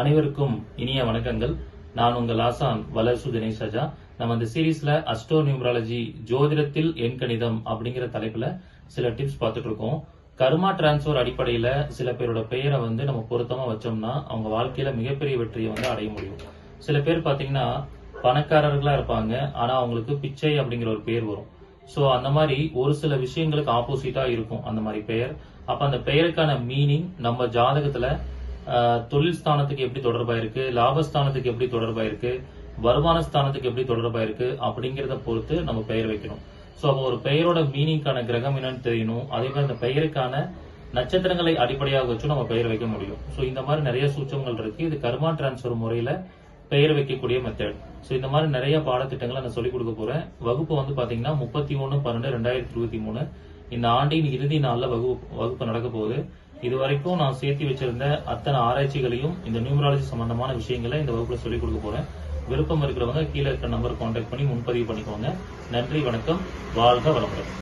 அனைவருக்கும் இனிய வணக்கங்கள். நான் உங்கள் ஆசான் வளர்சு தினேஷ் ராஜா. நம்ம இந்த சீரீஸ்ல அஸ்ட்ரோ நியூமராலஜி ஜோதிடத்தில் எண் கணிதம் அப்படிங்கிற தலைப்புல சில டிப்ஸ் பார்த்துட்டு இருக்கோம். கர்மா டிரான்ஸ்ஃபர் அடிப்படையில சில பேரோட பெயரை வந்து நம்ம பொருத்தமா வச்சோம்னா அவங்க வாழ்க்கையில மிகப்பெரிய வெற்றியை வந்து அடைய முடியும். சில பேர் பாத்தீங்கன்னா பணக்காரர்களா இருப்பாங்க. ஆனா அவங்களுக்கு பிச்சை அப்படிங்கிற ஒரு பேர் வரும். சோ அந்த மாதிரி ஒரு சில விஷயங்களுக்கு ஆப்போசிட்டா இருக்கும் அந்த மாதிரி பெயர். அப்ப அந்த பெயருக்கான மீனிங் நம்ம ஜாதகத்துல தொழில் ஸ்தானத்துக்கு எப்படி தொடர்பாயிருக்கு லாபஸ்தானத்துக்கு எப்படி தொடர்பாயிருக்கு வருமான ஸ்தானத்துக்கு எப்படி தொடர்பாயிருக்கு அப்படிங்கறத பொறுத்து நம்ம பெயர் வைக்கணும். சோ அப்போ ஒரு பெயரோட மீனிங்கான கிரகம் என்னன்னு தெரியணும். அதே மாதிரி அந்த பெயருக்கான நட்சத்திரங்களை அடிப்படையாக வச்சு நம்ம பெயர் வைக்க முடியும். சோ இந்த மாதிரி நிறைய சூச்சங்கள் இருக்கு. இது கர்மா டிரான்ஸ்ஃபர் முறையில பெயர் வைக்கக்கூடிய மெத்தட் சோ இந்த மாதிரி நிறைய பாடத்திட்டங்களை நான் சொல்லிக் கொடுக்க போறேன். வகுப்பு வந்து பாத்தீங்கன்னா முப்பத்தி ஒன்னு பன்னெண்டு ரெண்டாயிரத்தி இருபத்தி மூணு. இந்த ஆண்டின் இறுதி நாள்ல வகுப்பு வகுப்பு நடக்க போகுது. இது வரைக்கும் நான் சேர்த்து வச்சிருந்த அத்தனை ஆராய்ச்சிகளையும் இந்த நியூமராலஜி சம்பந்தமான விஷயங்களை இந்த வகுப்புல சொல்லிக் கொடுக்க போறேன். விருப்பம் இருக்கிறவங்க கீழே இருக்க நம்பர் கான்டாக்ட் பண்ணி முன்பதிவு பண்ணிக்கோங்க. நன்றி வணக்கம். வாழ்க வளமுடன்.